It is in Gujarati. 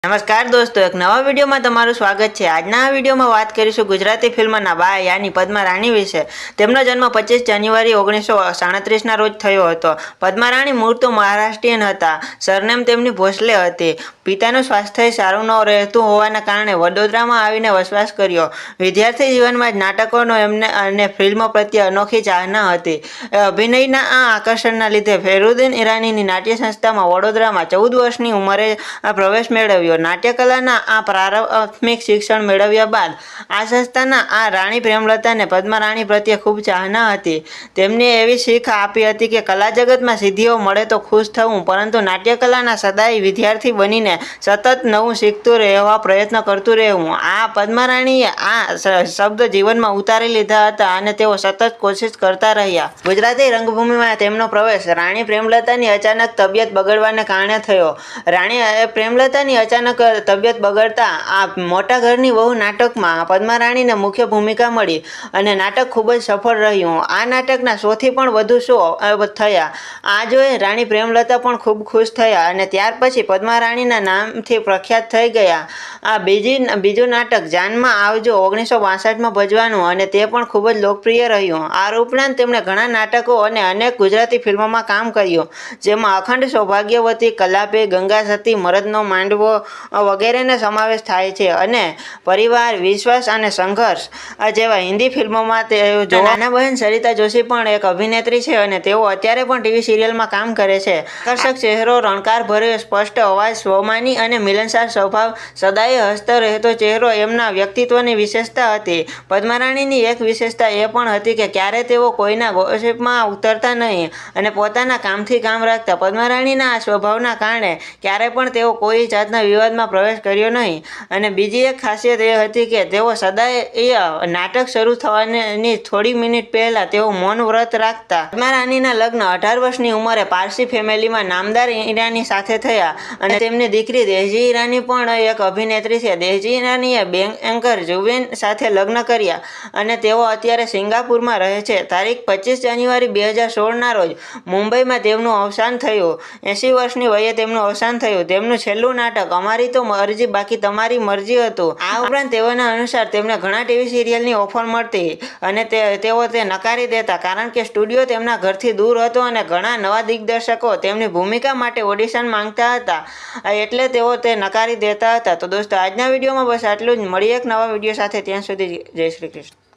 નમસ્કાર દોસ્તો, એક નવા વિડીયોમાં તમારું સ્વાગત છે. આજના આ વિડીયોમાં વાત કરીશું ગુજરાતી ફિલ્મના બા યાની પદ્મા રાણી વિશે. તેમનો જન્મ પચીસ જાન્યુઆરી ઓગણીસો સાડત્રીસના રોજ થયો હતો. પદ્મા રાણી મૂળ તો મહારાષ્ટ્રીયન હતા. સરનેમ તેમની ભોસલે હતી. પિતાનું સ્વાસ્થ્ય સારું ન રહેતું હોવાના કારણે વડોદરામાં આવીને વસવાસ કર્યો. વિદ્યાર્થી જીવનમાં જ નાટકોનો એમને અને ફિલ્મો પ્રત્યે અનોખી ચાહના હતી. અભિનયના આ આકર્ષણના લીધે ફેરુદ્દીન ઈરાનીની નાટ્ય સંસ્થામાં વડોદરામાં ચૌદ વર્ષની ઉંમરે પ્રવેશ મેળવ્યો. નાટ્યકલાના આ પ્રારંભિક શિક્ષણ મેળવ્યા બાદ આ સંસ્થાના આ રાણી પ્રેમલતાને પદ્મા રાણી પ્રત્યે ખૂબ ચાહના હતી. તેમને એવી શીખ આપી હતી કે કલા જગતમાં સિદ્ધિઓ મળે તો ખુશ થવું. પરંતુ નાટ્યકલાના સદાય વિદ્યાર્થી બનીને સતત નવું શીખતું રહેવા પ્રયત્ન કરતું રહેવું. આ પદ્મા રાણીએ આ શબ્દ જીવનમાં ઉતારી લીધા હતા અને તેઓ સતત કોશિશ કરતા રહ્યા. ગુજરાતી રંગભૂમિમાં તેમનો પ્રવેશ રાણી પ્રેમલતાની અચાનક તબિયત બગડવાને કારણે થયો. રાણી પ્રેમલતાની અચાનક તબિયત બગડતા આ મોટા ઘરની વહુ નાટકમાં પદ્મા રાણીને મુખ્ય ભૂમિકા મળી અને નાટક ખૂબ જ સફળ રહ્યું. આ નાટકના સોથી પણ વધુ શો થયા. આ જોઈ રાણી પ્રેમલતા પણ ખૂબ ખુશ થયા અને ત્યાર પછી પદ્મા રાણીના નામથી પ્રખ્યાત થઈ ગયા. આ બીજી, બીજું નાટક જાનમાં આવજો ઓગણીસો બાસઠમાં ભજવાનું અને તે પણ ખૂબ જ લોકપ્રિય રહ્યું. આ ઉપરાંત તેમણે ઘણા નાટકો અને અનેક ગુજરાતી ફિલ્મોમાં કામ કર્યું, જેમાં અખંડ સૌભાગ્યવતી કલાપે ગંગા સતી, મરદનો માંડવો વગેરેનો સમાવેશ થાય છે અને પરિવાર, વિશ્વાસ અને સંઘર્ષ જેવા હિન્દી ફિલ્મોમાં તે નાના બહેન સરિતા જોશી પણ એક અભિનેત્રી છે અને તેઓ અત્યારે પણ ટીવી સિરિયલમાં કામ કરે છે. આકર્ષક ચહેરો, રણકાર ભર્યો, સ્પષ્ટ અવાજ, સ્વમાની અને મિલનસાર સ્વભાવ, સદાય હસતો રહેતો ચહેરો એમના વ્યક્તિત્વની વિશેષતા હતી. પદ્મારાણીની એક વિશેષતા એ પણ હતી કે ક્યારે તેઓ કોઈના ગોસિપમાં ઉતરતા નહીં અને પોતાના કામથી કામ રાખતા. પદ્મારાણીના આ સ્વભાવના કારણે ક્યારે પણ તેઓ કોઈ જાતના વિવાદમાં પ્રવેશ કર્યો નહીં. અને બીજી એક ખાસિયત એ હતી કે તેઓ સદાય એ નાટક શરૂ થવાની થોડી મિનિટ પહેલા તેઓ મૌન વ્રત રાખતા. પદ્મા રાણીના લગ્ન અઢાર વર્ષની ઉંમરે પારસી ફેમિલીમાં નામદાર ઈરાની સાથે થયા. અને તેમની દીકરી દેહજી ઈરાની પણ એક અભિનેત્રી છે. દેહજી ઈરાનીએ એન્કર જુવેન સાથે લગ્ન કર્યા. અને તેઓ અત્યારે સિંગાપુરમાં રહે છે. તારીખ પચીસ જાન્યુઆરી બે હજાર સોળના રોજ મુંબઈમાં તેમનું અવસાન થયું. એંસી વર્ષની વયે તેમનું અવસાન થયું. તેમનું છેલ્લું નાટક અમારી તો મરજી, બાકી તમારી મરજી હતું. આ ઉપરાંત તેઓના અનુસાર તેમને ઘણા ટીવી સિરિયલની ઓફર મળતી અને તેઓ તે નકારી દેતા. કારણ કે સ્ટુડિયો તેમના ઘરથી દૂર હતો અને ઘણા નવા દિગ્દર્શકો તેમની ભૂમિકા માટે ઓડિશન માંગતા હતા. એટલે તેઓ તે નકારી દેતા હતા. તો દોસ્તો, આજના વિડીયોમાં બસ આટલું જ. મળીએ એક નવા વીડિયો સાથે. ત્યાં સુધી જય શ્રી કૃષ્ણ.